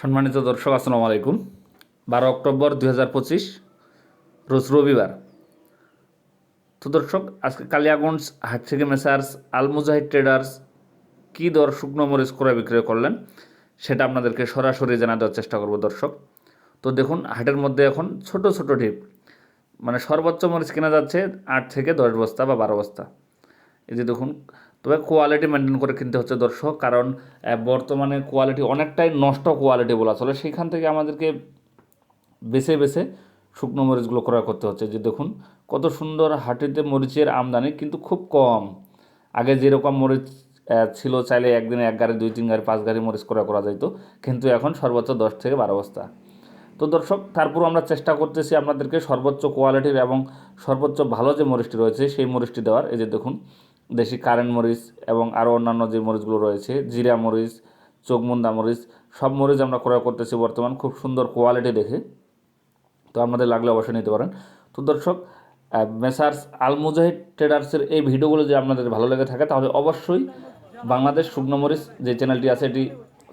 সম্মানিত দর্শক, আসসালামু আলাইকুম। বারো অক্টোবর দুই হাজার পঁচিশ, রোজ রবিবার। তো দর্শক, আজকে কালিয়াগঞ্জ হাট থেকে মেসার্স আল আলমুজাহিদ ট্রেডার্স কী দর শুকনো মরিচ ক্রয় বিক্রয় করলেন, সেটা আপনাদেরকে সরাসরি জানা দেওয়ার চেষ্টা করব দর্শক। তো দেখুন, হাটের মধ্যে এখন ছোট ছোট ঢিপ। মানে সর্বোচ্চ মরিচ কেনা যাচ্ছে আট থেকে দশ বস্তা বা বারো বস্তা। এই যে দেখুন, তবে কোয়ালিটি মেনটেন করে কিনতে হচ্ছে দর্শক, কারণ বর্তমানে কোয়ালিটি অনেকটাই নষ্ট কোয়ালিটি বলা চলে। সেইখান থেকে আমাদেরকে বেছে বেছে শুকনো মরিচগুলো ক্রয় করতে হচ্ছে। যে দেখুন, কত সুন্দর হাটিতে মরিচের আমদানি, কিন্তু খুব কম। আগে যেরকম মরিচ ছিল, চাইলে একদিনে এক গাড়ি, দুই তিন গাড়ি, পাঁচ গাড়ি মরিচ ক্রয় করা যাইতো, কিন্তু এখন সর্বোচ্চ দশ থেকে বারো বস্তা। তো দর্শক তারপর আমরা চেষ্টা করতেছি আপনাদেরকে সর্বোচ্চ কোয়ালিটির এবং সর্বোচ্চ ভালো যে মরিচটি রয়েছে, সেই মরিচটি দেওয়ার। এই যে দেখুন দেশি কারেন্ট মরিচ এবং আরও অন্যান্য যে মরিচগুলো রয়েছে, জিরা মরিচ, চোখমুন্দা মরিচ, সব মরিচ আমরা ক্রয় করতেছি বর্তমান খুব সুন্দর কোয়ালিটি দেখে। তো আপনাদের লাগলে অবশ্যই নিতে পারেন। তো দর্শক মেসার্স আল মুজাহিদ ট্রেডার্সের এই ভিডিওগুলো যদি আপনাদের ভালো লেগে থাকে, তাহলে অবশ্যই বাংলাদেশ শুকনো মরিচ যে চ্যানেলটি আছে, এটি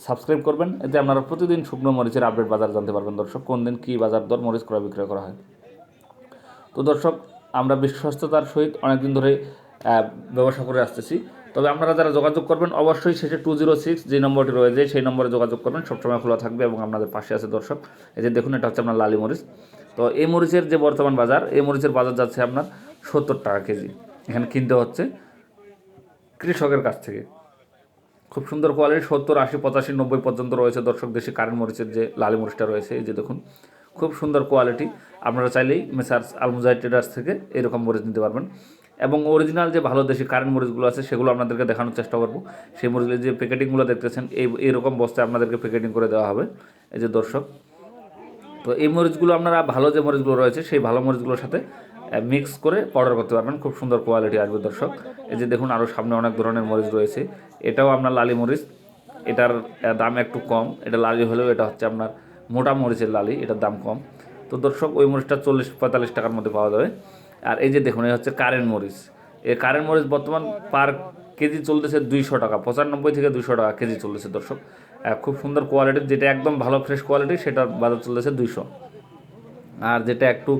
সাবস্ক্রাইব করবেন। এতে আপনারা প্রতিদিন শুকনো মরিচের আপডেট বাজার জানতে পারবেন দর্শক, কোন দিন কী বাজার দর মরিচ ক্রয় বিক্রয় করা হয়। তো দর্শক, আমরা বিশ্বস্ততার সহিত অনেকদিন ধরে ব্যবসা করে আসতেছি। তবে আপনারা যারা যোগাযোগ করবেন, অবশ্যই শেষে টু জিরো সিক্স যে নম্বরটি রয়েছে, সেই নম্বরে যোগাযোগ করবেন। সবসময় খোলা থাকবে এবং আপনাদের পাশে আছে দর্শক। এই যে দেখুন, এটা হচ্ছে আপনার লালি মরিচ। তো এই মরিচের যে বর্তমান বাজার, এই মরিচের বাজার যাচ্ছে আপনার সত্তর টাকা কেজি। এখানে কিনতে হচ্ছে কৃষকের কাছ থেকে। খুব সুন্দর কোয়ালিটি সত্তর, আশি, পঁচাশি, নব্বই পর্যন্ত রয়েছে দর্শক দেশি কারেন্ট মরিচের যে লালি মরিচটা রয়েছে, এই যে দেখুন, খুব সুন্দর কোয়ালিটি আপনারা চাইলেই মেসার্স আলমুজাই ট্রেডার্স থেকে এরকম মরিচ নিতে পারবেন। এবং অরিজিনাল যে ভালো দেশি কারেন্ট মরিচগুলো আছে, সেগুলো আপনাদেরকে দেখানোর চেষ্টা করব। সেই মরিচের যে প্যাকেটিংগুলো দেখতেছেন, এই এরকম বস্তায় আপনাদেরকে প্যাকেটিং করে দেওয়া হবে, এই যে দর্শক। তো এই মরিচগুলো আপনারা, ভালো যে মরিচগুলো রয়েছে, সেই ভালো মরিচগুলোর সাথে মিক্স করে অর্ডার করতে পারবেন। খুব সুন্দর কোয়ালিটি আসবে দর্শক। এই যে দেখুন আরও সামনে অনেক ধরনের মরিচ রয়েছে। এটাও আপনার লালি মরিচ। এটার দাম একটু কম। এটা লালি হলেও এটা হচ্ছে আপনার মোটা মরিচের লালি, এটার দাম কম। তো দর্শক, ওই মরিচটা চল্লিশ, পঁয়তাল্লিশ টাকার মধ্যে পাওয়া যাবে। আর এই যে দেখুন, এই হচ্ছে কারেন্ট মরিচ। এই কারেন্ট মরিচ বর্তমান পার কেজি চলতেছে দুইশো টাকা, পঁচানব্বই থেকে দুইশো টাকা কেজি চলতেছে দর্শক। খুব সুন্দর কোয়ালিটির যেটা একদম ভালো ফ্রেশ কোয়ালিটি সেটার বাজার চলতেছে দুইশো। আর যেটা একটু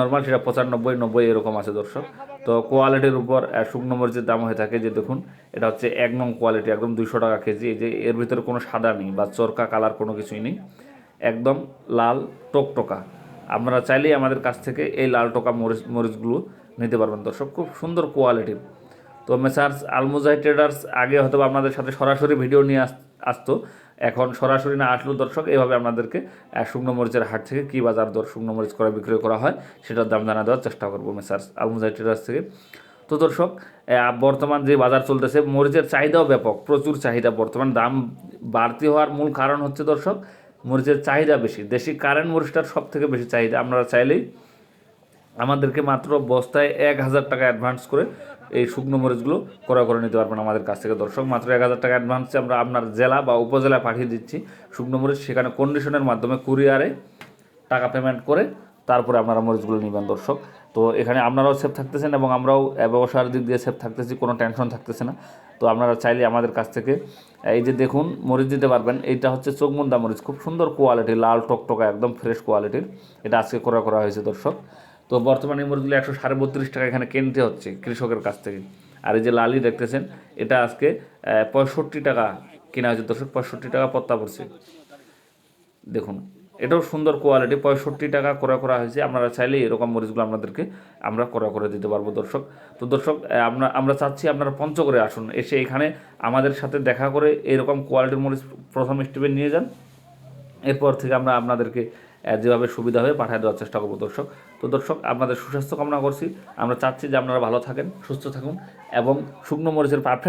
নর্মাল সেটা পঁচানব্বই, নব্বই এরকম আছে দর্শক। তো কোয়ালিটির উপর শুকনো মরিচের দাম হয়ে থাকে, যে দেখুন, এটা হচ্ছে এক নং কোয়ালিটি একদম দুইশো টাকা কেজি। এই যে এর ভিতরে কোনো সাদা নেই বা চরকা কালার কোনো কিছুই নেই। একদম লাল, টকটকা। আপনারা চাইলেই আমাদের কাছ থেকে এই লাল টোকা মরিচ মরিচগুলো নিতে পারবেন। দর্শক, খুব সুন্দর কোয়ালিটির তো মেসার্স আলমুজাই ট্রেডার্স আগে হয়তো আপনাদের সাথে সরাসরি ভিডিও নিয়ে আস- আসতো। এখন সরাসরি না আসলো দর্শক এভাবে আপনাদেরকে শুকনো মরিচের হাট থেকে কী বাজার দর শুকনো মরিচ করে বিক্রয় করা হয়, সেটার দাম জানা দেওয়ার চেষ্টা করব মেসার্স আলমুজাই ট্রেডার্স থেকে। তো দর্শক বর্তমান যে বাজার চলতেছে, মরিচের চাহিদাও ব্যাপক, প্রচুর চাহিদা বর্তমান, দাম বাড়তি হওয়ার মূল কারণ হচ্ছে দর্শক মরিচের চাহিদা বেশি। দেশি কারেন্ট মরিচটার সব থেকে বেশি চাহিদা। আপনারা চাইলেই আমাদেরকে মাত্র বস্তায় এক হাজার টাকা অ্যাডভান্স করে এই শুকনো মরিচগুলো ক্রয় করে নিতে পারবেন আমাদের কাছ থেকে। দর্শক, মাত্র এক হাজার টাকা অ্যাডভান্সে আমরা আপনার জেলা বা উপজেলায় পাঠিয়ে দিচ্ছি শুকনো মরিচ। সেখানে কন্ডিশনের মাধ্যমে কুরিয়ারে টাকা পেমেন্ট করে তারপরে আপনারা মরিচগুলো নেবেন, দর্শক। তো এখানে আপনারাও সেফ থাকতেছেন এবং আমরাও ব্যবসার দিক দিয়ে সেফ থাকতেছি, কোনো টেনশন থাকতেছে না। তো আপনারা চাইলে আমাদের কাছ থেকে, এই যে দেখুন, মরিচ দিতে পারবেন। এইটা হচ্ছে চোখমুন্দা মরিচ, খুব সুন্দর কোয়ালিটি লাল টকটকা, একদম ফ্রেশ কোয়ালিটির এটা আজকে করা করা হয়েছে, দর্শক। তো বর্তমানে মরিচগুলো একশো সাড়ে বত্রিশ টাকা এখানে কিনতে হচ্ছে কৃষকের কাছ থেকে। আর এই যে লালি দেখতেছেন, এটা আজকে পঁয়ষট্টি টাকা কেনা হয়েছে, দর্শক। পঁয়ষট্টি টাকা পত্তা পড়ছে। দেখুন এটাও সুন্দর কোয়ালিটি পঁয়ষট্টি টাকা করা করা হয়েছে। আপনারা চাইলে এরকম মরিচগুলো আপনাদেরকে আমরা করা করে দিতে পারব দর্শক। তো দর্শক আমরা আমরা চাচ্ছি আপনারা পঞ্চগড়ে আসুন, এসে এখানে আমাদের সাথে দেখা করে এরকম কোয়ালিটির মরিচ প্রথম স্টেপে নিয়ে যান। এরপর থেকে আমরা আপনাদেরকে যেভাবে সুবিধা হবে পাঠিয়ে দেওয়ার চেষ্টা করব দর্শক। তো দর্শক, আপনাদের সুস্বাস্থ্য কামনা করছি। আমরা চাচ্ছি যে আপনারা ভালো থাকেন, সুস্থ থাকুন এবং শুকনো মরিচের পারফেক্ট